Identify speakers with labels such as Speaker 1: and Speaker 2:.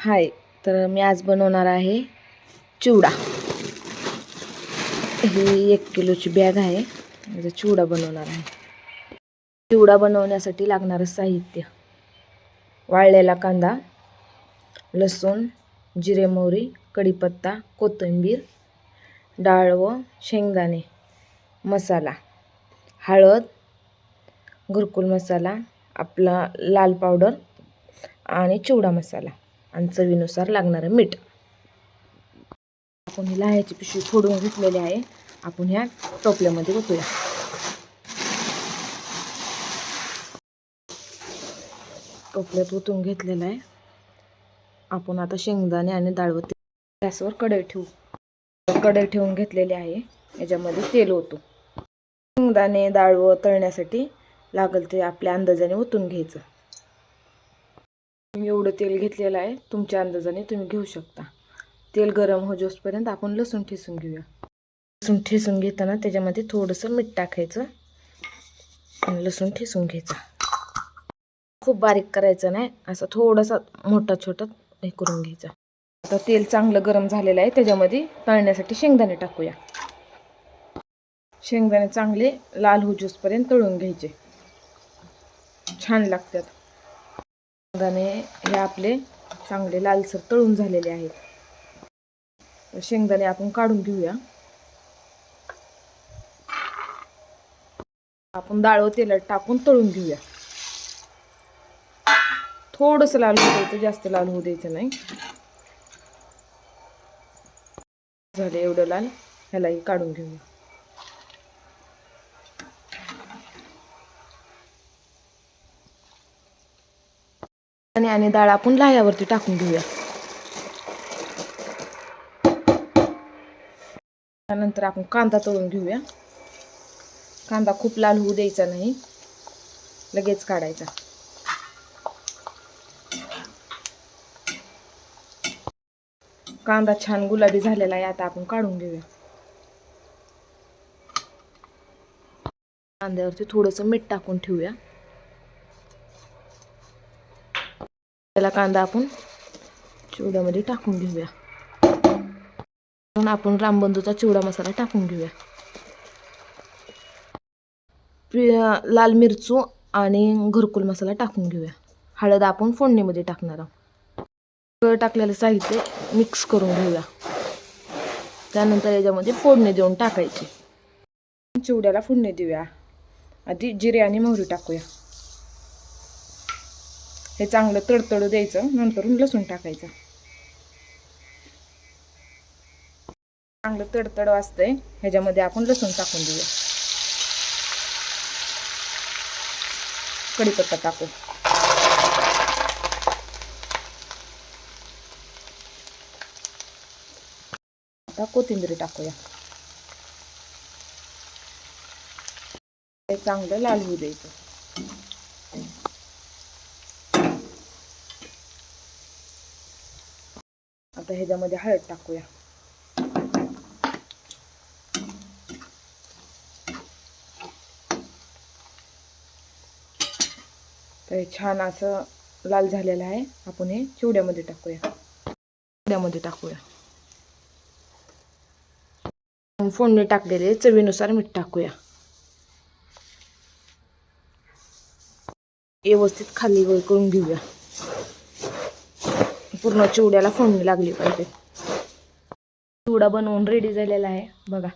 Speaker 1: हाय तर मी आज बनवणार आहे चिवडा. ही एक किलोची बॅग आहे. म्हणजे चिवडा बनवणार आहे. चिवडा बनवण्यासाठी लागणारं साहित्य. वाळलेला कांदा लसूण जिरे मोहरी कढीपत्ता कोथिंबीर डाळ व शेंगदाणे मसाला हळद घरकुल मसाला आपला लाल पावडर आणि चिवडा मसाला. आणि चवीनुसार लागणारं मीठ. आपण ही लाह्याची पिशवी फोडून घेतलेली आहे. आपण ह्या टोपल्यामध्ये ओतूया टोपल्यात ओतून घेतलेलं आहे. आपण आता शेंगदाणे आणि डाळवती गॅसवर कढई ठेवू. कढई ठेवून घेतलेली आहे. याच्यामध्ये तेल ओतू. शेंगदाणे डाळवं तळण्यासाठी लागल ते आपल्या अंदाजाने ओतून घ्यायचं. मी एवढं तेल घेतलेलं आहे तुमच्या अंदाजाने तुम्ही घेऊ शकता. तेल गरम हो जोसपर्यंत आपण लसूण ठेसून घेऊया. लसूण ठेसून घेताना त्याच्यामध्ये थोडंसं मीठ टाकायचं आणि लसूण ठेसून घ्यायचा. खूप बारीक करायचं नाही असं थोडासा मोठा छोटा हे करून घ्यायचा. आता तेल चांगलं गरम झालेलं आहे त्याच्यामध्ये तळण्यासाठी शेंगदाणे टाकूया. शेंगदाणे चांगले लाल हो जोसपर्यंत तळून घ्यायचे. छान लागतात. शेंगदाणे हे आपले चांगले लालसर तळून झालेले आहेत. शेंगदाणे आपण काढून घेऊया. आपण डाळ तेलात टाकून तळून घेऊया. थोडंसं लाल होऊ द्यायचं जास्त लाल होऊ द्यायचं नाही. झाले एवढं लाल ह्यालाही काढून घेऊया. आणि आणि डाळ आपण लाह्यावरती टाकून घेऊया. त्यानंतर आपण कांदा तळून घेऊया. कांदा खूप लाल होऊ द्यायचा नाही. लगेच काढायचा. कांदा छान गुलाबी झालेला आहे आता आपण काढून घेऊया. कांद्यावरती थोडंसं मीठ टाकून ठेवूया. त्याला कांदा आपण चिवड्यामध्ये टाकून घेऊया. म्हणून आपण रामबंधूचा चिवडा मसाला टाकून घेऊया. लाल मिरचू आणि घरकुल मसाला टाकून घेऊया. हळद आपण फोडणीमध्ये टाकणार आहोत. टाकलेलं साहित्य मिक्स करून घेऊया. त्यानंतर याच्यामध्ये फोडणी देऊन टाकायची. चिवड्याला फोडणी देऊया. आधी जिरे आणि मोहरी टाकूया. हे चांगलं तडतडू द्यायचं नंतरून लसूण टाकायचं. चांगलं तडतड वाजतंय ह्याच्यामध्ये आपण लसूण टाकून देऊया. कढीपत्ता टाकू. आता कोथिंबीर टाकूया. हे चांगलं लाल होऊ द्यायचं. आता ह्याच्यामध्ये हळद टाकूया. तर हे छान असं लाल झालेलं आहे. आपण हे चिवड्यामध्ये टाकूया. चिवड्यामध्ये टाकूया. फोडणी टाकलेले चवीनुसार मीठ टाकूया. व्यवस्थित खाली वळ करून घेऊया. पूर्ण चिवड्याला फोडणी लागली पाहिजे. चिवडा बनवून रेडी झालेला आहे. बघा.